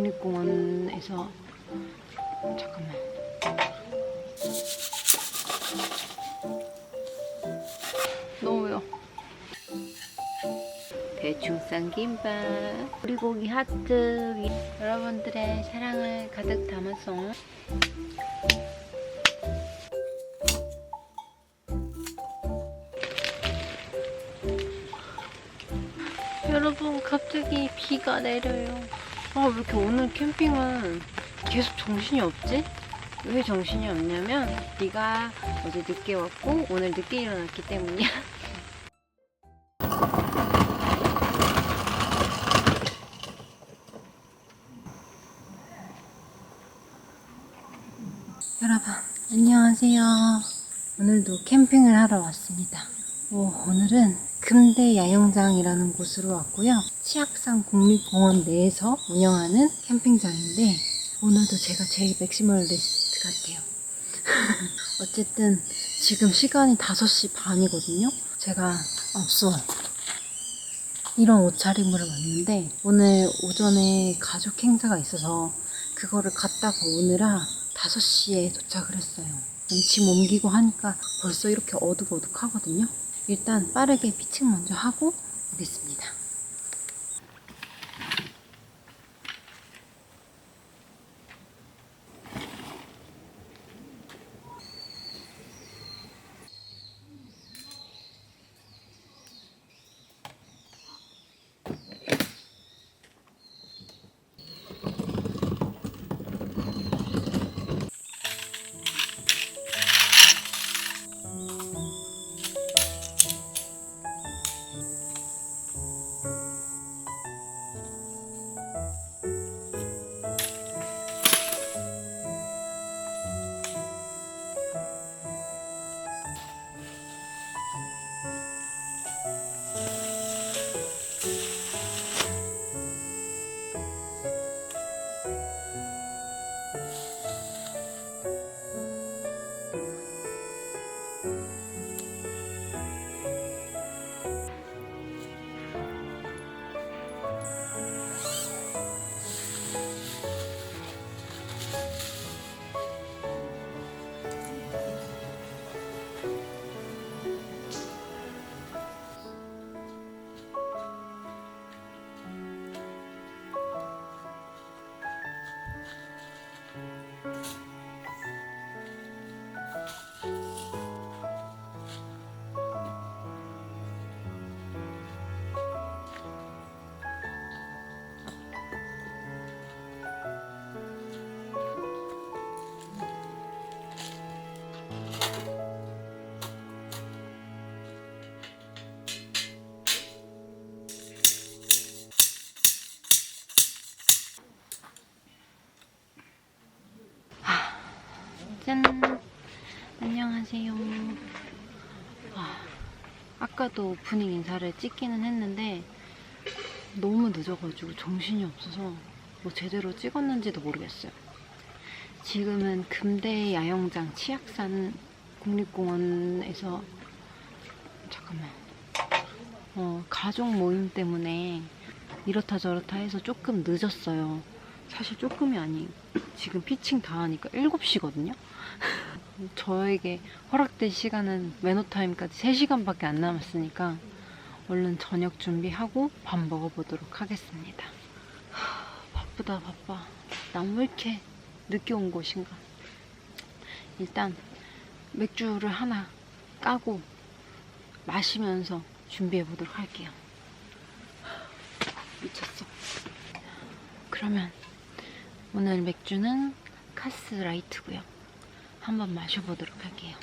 국립공원에서 잠깐만. 너무 매워. 대충 싼 김밥, 오리고기 하트, 여러분들의 사랑을 가득 담아서 여러분 갑자기 비가 내려요. 아 왜 이렇게 오늘 캠핑은 계속 정신이 없지? 왜 정신이 없냐면 네가 어제 늦게 왔고 오늘 늦게 일어났기 때문이야. 여러분 안녕하세요. 오늘도 캠핑을 하러 왔습니다. 오, 오늘은 금대 야영장이라는 곳으로 왔고요. 치악산 국립공원 내에서 운영하는 캠핑장인데 오늘도 제가 제일 맥시멀리스트 같아요. 어쨌든 지금 시간이 5시 반이거든요. 제가 없어 이런 옷차림으로 왔는데 오늘 오전에 가족 행사가 있어서 그거를 갔다가 오느라 5시에 도착을 했어요. 짐 옮기고 하니까 벌써 이렇게 어둑어둑하거든요. 일단 빠르게 피칭 먼저 하고 오겠습니다. 안녕하세요. 아, 아까도 오프닝 인사를 찍기는 했는데 너무 늦어가지고 정신이 없어서 뭐 제대로 찍었는지도 모르겠어요. 지금은 금대 야영장 치악산 국립공원에서 잠깐만 어, 가족 모임 때문에 이렇다 저렇다 해서 조금 늦었어요. 사실 조금이 아니에요. 지금 피칭 다 하니까 7시거든요. 저에게 허락된 시간은 매너타임까지 3시간밖에 안 남았으니까 얼른 저녁 준비하고 밥 먹어보도록 하겠습니다. 하, 바쁘다 바빠. 난 왜 이렇게 늦게 온 곳인가. 일단 맥주를 하나 까고 마시면서 준비해 보도록 할게요. 미쳤어. 그러면 오늘 맥주는 카스 라이트고요. 한번 마셔보도록 할게요.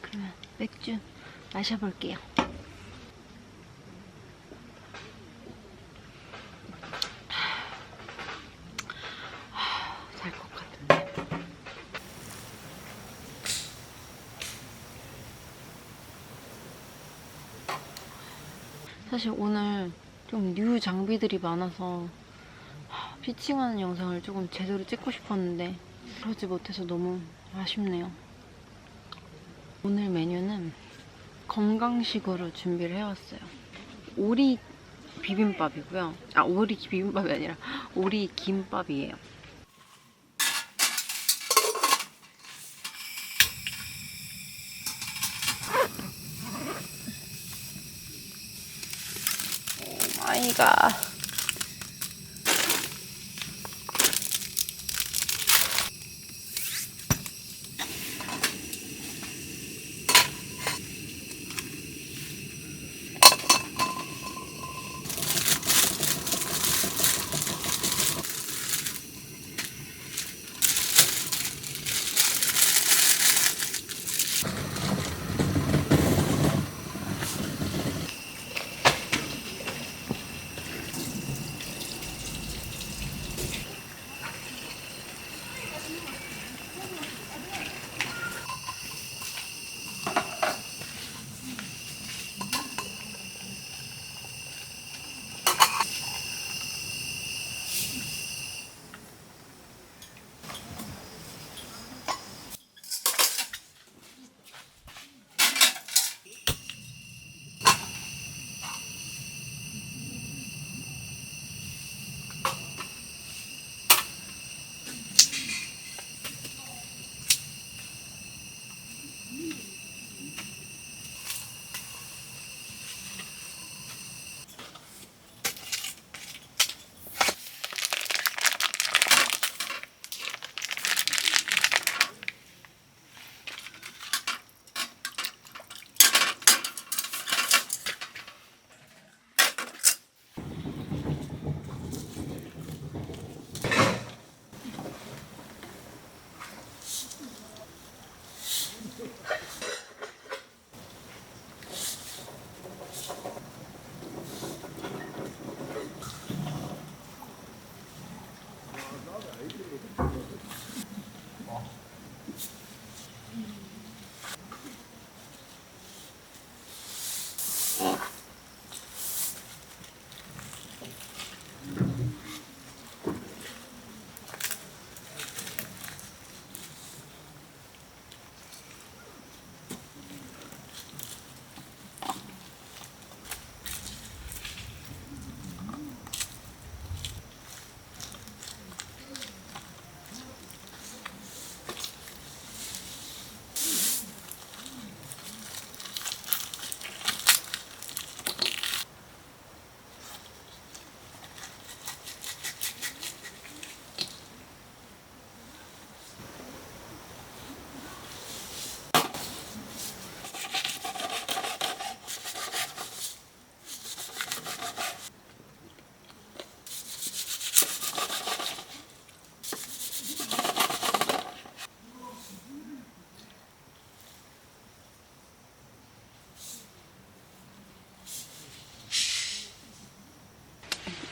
그러면 맥주 마셔볼게요. 잘 것 같은데. 사실 오늘 좀 뉴 장비들이 많아서 하, 피칭하는 영상을 조금 제대로 찍고 싶었는데 그러지 못해서 너무 아쉽네요. 오늘 메뉴는 건강식으로 준비를 해왔어요. 오리 비빔밥이고요. 아, 오리 비빔밥이 아니라 오리 김밥이에요. 오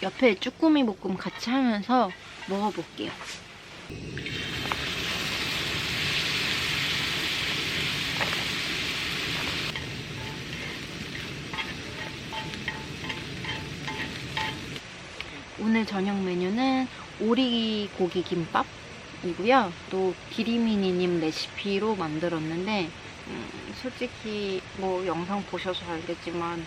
옆에 쭈꾸미 볶음 같이 하면서 먹어볼게요. 오늘 저녁 메뉴는 오리 고기 김밥이고요. 또 기리미니님 레시피로 만들었는데 음, 솔직히 뭐 영상 보셔서 알겠지만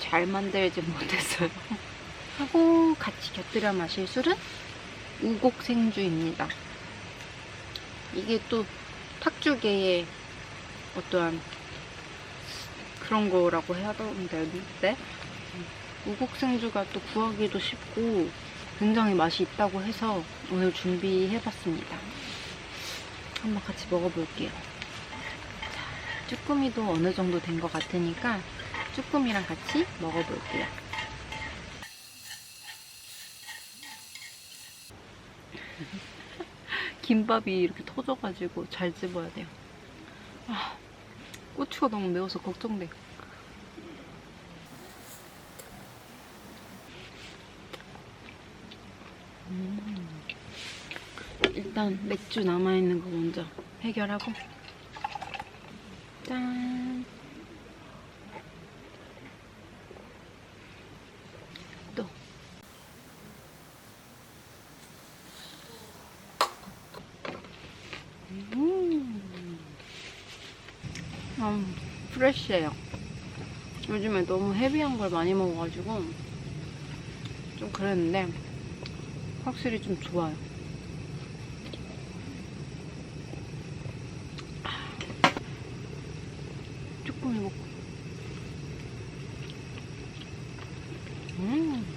잘 만들지 못했어요. 하고 같이 곁들여 마실 술은 우곡생주입니다. 이게 또 탁주계의 어떠한 그런 거라고 해야 되는데 우곡생주가 또 구하기도 쉽고 굉장히 맛이 있다고 해서 오늘 준비해봤습니다. 한번 같이 먹어볼게요. 자, 쭈꾸미도 어느 정도 된 것 같으니까 쭈꾸미랑 같이 먹어볼게요. 김밥이 이렇게 터져가지고 잘 집어야 돼요. 아, 고추가 너무 매워서 걱정돼. 음. 일단 맥주 남아있는 거 먼저 해결하고. 짠. 또. 음, 프레쉬해요. 요즘에 너무 헤비한 걸 많이 먹어가지고 좀 그랬는데 확실히 좀 좋아요. 조금 해먹고. 음,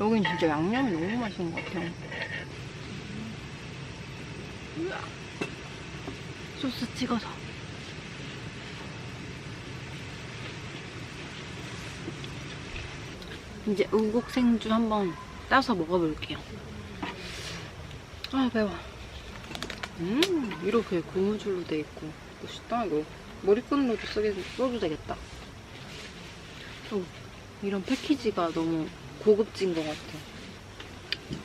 여긴 진짜 양념이 너무 맛있는 것 같아요. 소스 찍어서. 이제 우국 생주 한번 따서 먹어볼게요. 아 매워. 음 이렇게 고무줄로 돼 있고 멋있다 이거 머리끈으로도 쓰게 써도 되겠다. 어, 이런 패키지가 너무 고급진 것 같아.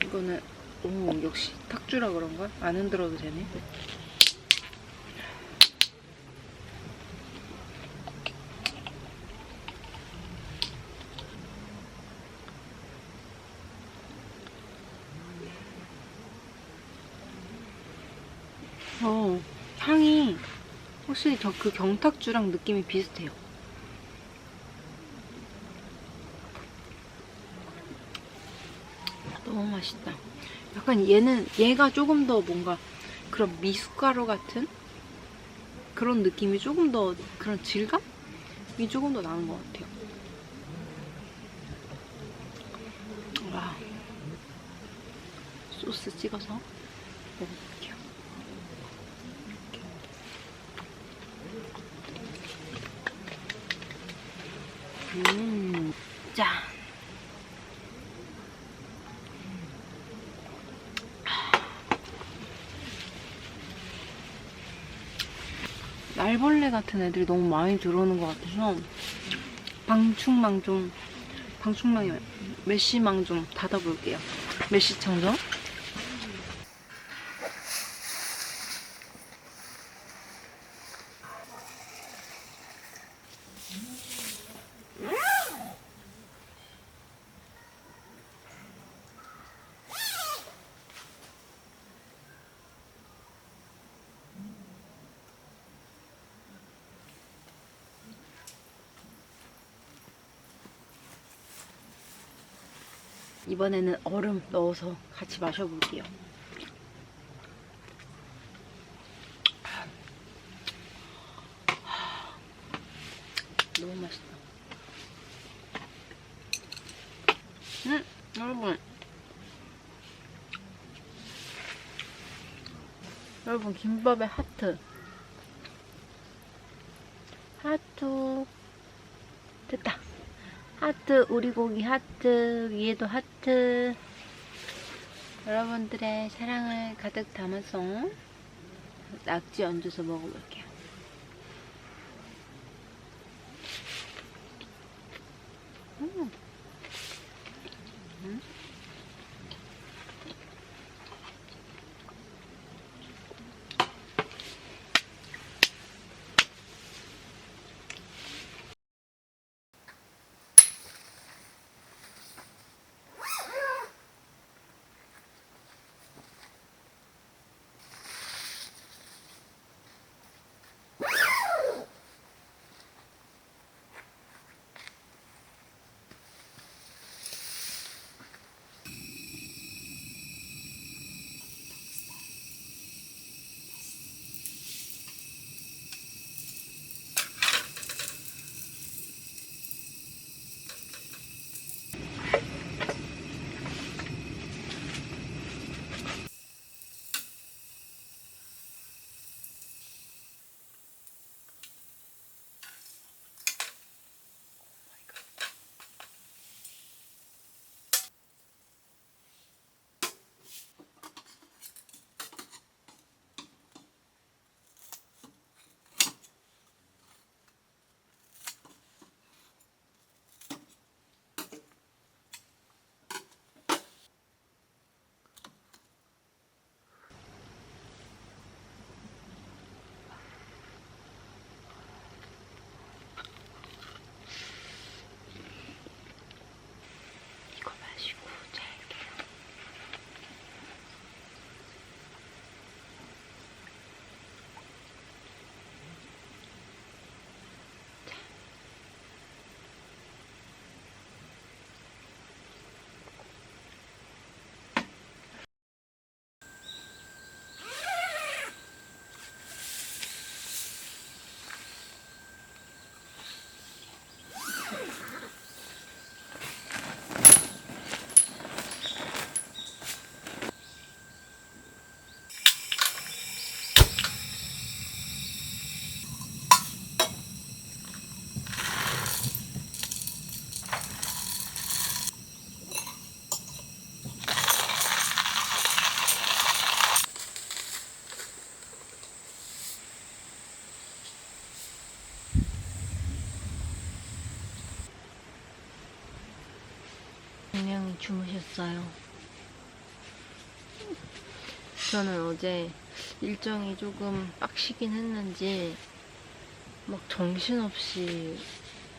이거는 오 역시 탁주라 그런가? 안 흔들어도 되네. 어, 향이 확실히 저 그 경탁주랑 느낌이 비슷해요. 너무 맛있다. 약간 얘는, 얘가 조금 더 뭔가 그런 미숫가루 같은 그런 느낌이 조금 더 그런 질감이 조금 더 나는 것 같아요. 와. 소스 찍어서 먹어볼게요. 음, 자. 날벌레 같은 애들이 너무 많이 들어오는 것 같아서 방충망 좀 방충망이 메쉬망 좀 닫아볼게요. 메쉬 청소. 이번에는 얼음 넣어서 같이 마셔볼게요. 너무 맛있다. 음, 여러분. 여러분, 김밥의 하트. 됐다. 하트, 우리 고기 하트, 위에도 하트. 여러분들의 사랑을 가득 담아서 낙지 얹어서 먹어볼게요. 음. 주무셨어요. 저는 어제 일정이 조금 빡시긴 했는지 막 정신없이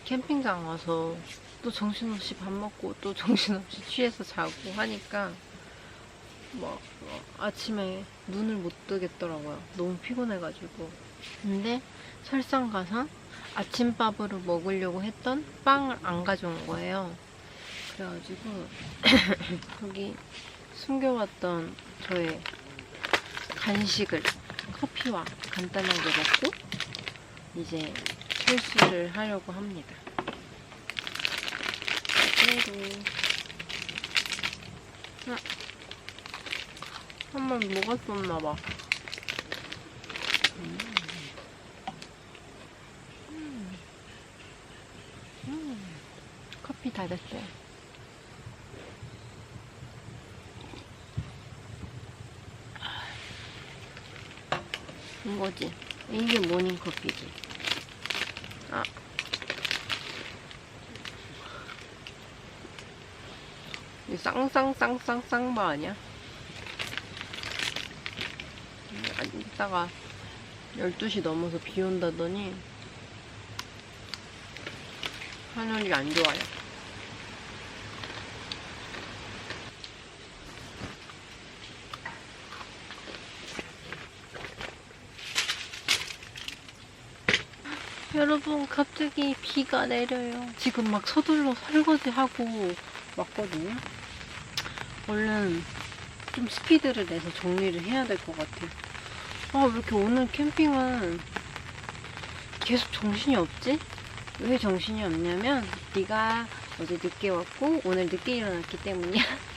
캠핑장 와서 또 정신없이 밥 먹고 또 정신없이 취해서 자고 하니까 막 아침에 눈을 못 뜨겠더라고요. 너무 피곤해가지고. 근데 설상가상 아침밥으로 먹으려고 했던 빵을 안 가져온 거예요. 그래가지고 여기 숨겨왔던 저의 간식을 커피와 간단하게 먹고 이제 철수를 하려고 합니다. 그대로 아, 한번 먹었었나봐. 음. 음. 음. 커피 다 됐어요. 이거지. 이게 모닝 커피지. 아. 이 쌍쌍쌍쌍쌍바 아니야? 아, 이따가 12시 넘어서 비 온다더니 하늘이 안 좋아요. 여러분 갑자기 비가 내려요. 지금 막 서둘러 설거지하고 왔거든요. 얼른 좀 스피드를 내서 정리를 해야 될 것 같아요. 아, 왜 이렇게 오늘 캠핑은 계속 정신이 없지? 왜 정신이 없냐면 네가 어제 늦게 왔고 오늘 늦게 일어났기 때문이야.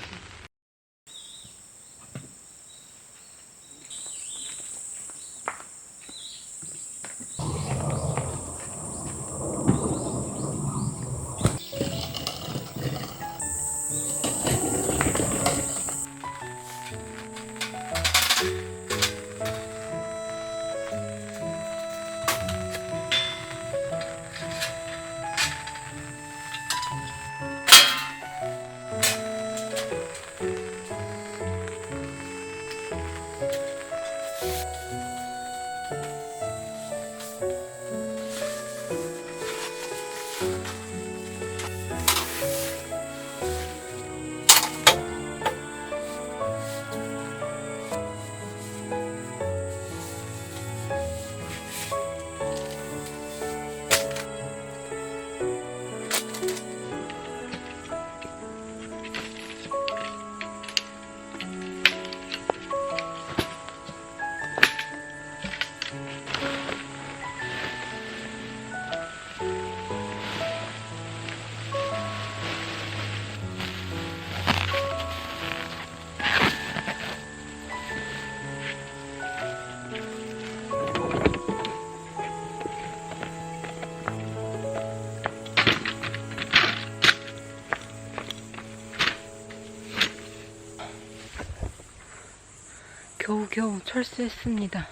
겨우 철수했습니다.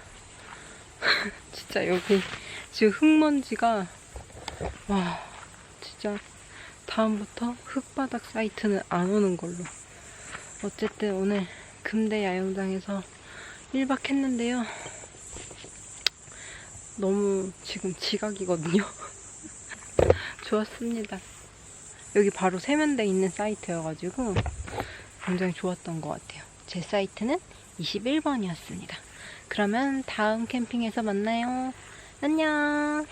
진짜 여기 지금 흙먼지가 와 진짜 다음부터 흙바닥 사이트는 안 오는 걸로. 어쨌든 오늘 금대 야영장에서 1박 했는데요. 너무 지금 지각이거든요. 좋았습니다. 여기 바로 세면대 있는 사이트여가지고 굉장히 좋았던 것 같아요. 제 사이트는 21번이었습니다. 그러면 다음 캠핑에서 만나요. 안녕.